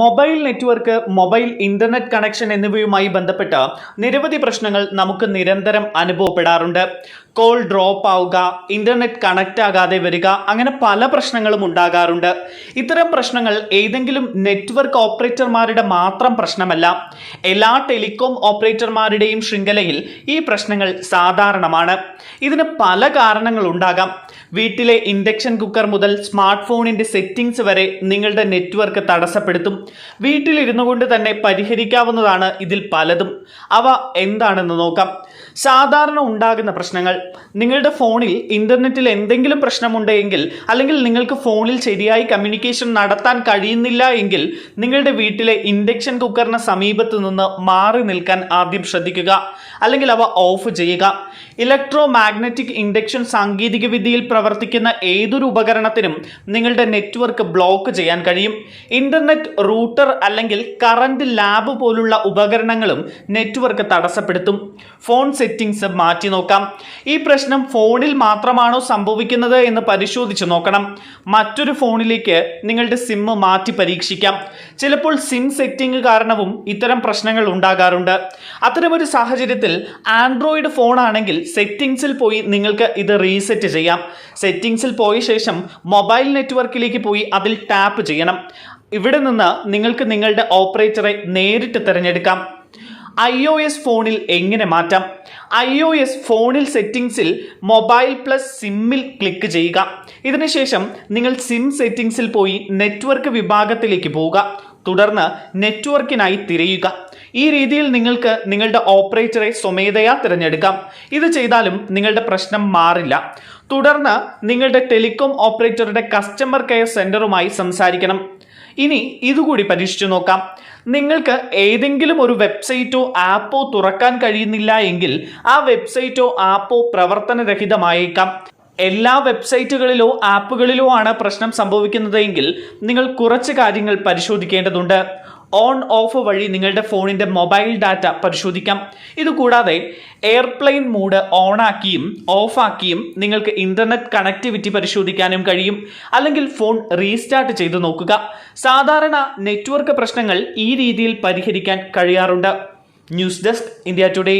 Mobile network mobile internet connection എന്നിവയുമായി ബന്ധപ്പെട്ട നിരവധി പ്രശ്നങ്ങൾ നമുക്ക് നിരന്തരം അനുഭവപ്പെടാറുണ്ട്. കോൾ ഡ്രോപ്പ് ആവുക ഇന്റർനെറ്റ് കണക്റ്റ് ആകാതെ വരിക അങ്ങനെ പല പ്രശ്നങ്ങളും ഉണ്ടാകാറുണ്ട്. ഇത്തരം പ്രശ്നങ്ങൾ ഏതെങ്കിലും നെറ്റ്വർക്ക് ഓപ്പറേറ്റർമാരുടെ മാത്രം പ്രശ്നമല്ല. എല്ലാ ടെലികോം ഓപ്പറേറ്റർമാരുടെയും ശൃംഖലയിൽ ഈ പ്രശ്നങ്ങൾ സാധാരണമാണ്. ഇതിന് പല കാരണങ്ങളുണ്ടാകാം വീട്ടിലെ ഇൻഡക്ഷൻ കുക്കർ മുതൽ സ്മാർട്ട് ഫോണിന്റെ സെറ്റിംഗ്സ് വരെ നിങ്ങളുടെ നെറ്റ്വർക്ക് തടസ്സപ്പെടുത്തും. വീട്ടിലിരുന്നു കൊണ്ട് തന്നെ പരിഹരിക്കാവുന്നതാണ് ഇതിൽ പലതും. അവ എന്താണെന്ന് നോക്കാം. സാധാരണ ഉണ്ടാകുന്ന പ്രശ്നങ്ങൾ. നിങ്ങളുടെ ഫോണിൽ ഇന്റർനെറ്റിൽ എന്തെങ്കിലും പ്രശ്നമുണ്ടെങ്കിൽ അല്ലെങ്കിൽ നിങ്ങൾക്ക് ഫോണിൽ ശരിയായി കമ്മ്യൂണിക്കേഷൻ നടത്താൻ കഴിയുന്നില്ല എങ്കിൽ നിങ്ങളുടെ വീട്ടിലെ ഇൻഡക്ഷൻ കുക്കറിന് സമീപത്ത് നിന്ന് മാറി നിൽക്കാൻ ആദ്യം ശ്രദ്ധിക്കുക. അല്ലെങ്കിൽ അവ ഓഫ് ചെയ്യുക. ഇലക്ട്രോ മാഗ്നറ്റിക് ഇൻഡക്ഷൻ സാങ്കേതിക വിദ്യയിൽ പ്രവർത്തിക്കുന്ന ഏതൊരു ഉപകരണത്തിനും നിങ്ങളുടെ നെറ്റ്വർക്ക് ബ്ലോക്ക് ചെയ്യാൻ കഴിയും. ഇന്റർനെറ്റ് റൂട്ടർ അല്ലെങ്കിൽ കറണ്ട് ലാബ് പോലുള്ള ഉപകരണങ്ങളും നെറ്റ്വർക്ക് തടസ്സപ്പെടുത്തും. ഫോൺ സെറ്റിംഗ്സ് മാറ്റി നോക്കാം. ഈ പ്രശ്നം ഫോണിൽ മാത്രമാണോ സംഭവിക്കുന്നത് എന്ന് പരിശോധിച്ച് നോക്കണം. മറ്റൊരു ഫോണിലേക്ക് നിങ്ങളുടെ സിം മാറ്റി പരീക്ഷിക്കാം. ചിലപ്പോൾ സിം സെറ്റിംഗ് കാരണവും ഇത്തരം പ്രശ്നങ്ങൾ ഉണ്ടാകാറുണ്ട്. അത്തരമൊരു സാഹചര്യത്തിൽ ആൻഡ്രോയിഡ് ഫോണാണെങ്കിൽ സെറ്റിംഗ്സിൽ പോയി നിങ്ങൾക്ക് ഇത് റീസെറ്റ് ചെയ്യാം. സെറ്റിംഗ്സിൽ പോയ ശേഷം മൊബൈൽ നെറ്റ്വർക്കിലേക്ക് പോയി അതിൽ ടാപ്പ് ചെയ്യണം. ഇവിടെ നിന്ന് നിങ്ങൾക്ക് നിങ്ങളുടെ ഓപ്പറേറ്ററെ നേരിട്ട് തിരഞ്ഞെടുക്കാം. ഐ ഒ എസ് ഫോണിൽ എങ്ങനെ മാറ്റാം? ഐ ഒ എസ് ഫോണിൽ സെറ്റിംഗ്സിൽ മൊബൈൽ പ്ലസ് സിമ്മിൽ ക്ലിക്ക് ചെയ്യുക. ഇതിനുശേഷം നിങ്ങൾ സിം സെറ്റിംഗ്സിൽ പോയി നെറ്റ്വർക്ക് വിഭാഗത്തിലേക്ക് പോവുക. തുടർന്ന് നെറ്റ്വർക്കിനായി തിരയുക. ഈ രീതിയിൽ നിങ്ങൾക്ക് നിങ്ങളുടെ ഓപ്പറേറ്ററെ സ്വമേധയാ തിരഞ്ഞെടുക്കാം. ഇത് ചെയ്താലും നിങ്ങളുടെ പ്രശ്നം മാറില്ല. തുടർന്ന് നിങ്ങളുടെ ടെലികോം ഓപ്പറേറ്ററുടെ കസ്റ്റമർ കെയർ സെന്ററുമായി സംസാരിക്കണം. ഇനി ഇതുകൂടി പരീക്ഷിച്ചു നോക്കാം. നിങ്ങൾക്ക് ഏതെങ്കിലും ഒരു വെബ്സൈറ്റോ ആപ്പോ തുറക്കാൻ കഴിയുന്നില്ല എങ്കിൽ ആ വെബ്സൈറ്റോ ആപ്പോ പ്രവർത്തനരഹിതമായേക്കാം. എല്ലാ വെബ്സൈറ്റുകളിലോ ആപ്പുകളിലോ ആണ് പ്രശ്നം സംഭവിക്കുന്നതെങ്കിൽ നിങ്ങൾ കുറച്ച് കാര്യങ്ങൾ പരിശോധിക്കേണ്ടതുണ്ട്. ഓൺ ഓഫ് വഴി നിങ്ങളുടെ ഫോണിന്റെ മൊബൈൽ ഡാറ്റ പരിശോധിക്കാം. ഇതുകൂടാതെ എയർപ്ലെയിൻ മോഡ് ഓണാക്കിയും ഓഫാക്കിയും നിങ്ങൾക്ക് ഇന്റർനെറ്റ് കണക്ടിവിറ്റി പരിശോധിക്കാനും കഴിയും. അല്ലെങ്കിൽ ഫോൺ റീസ്റ്റാർട്ട് ചെയ്ത് നോക്കുക. സാധാരണ നെറ്റ്വർക്ക് പ്രശ്നങ്ങൾ ഈ രീതിയിൽ പരിഹരിക്കാൻ കഴിയാറുണ്ട്. News desk India today.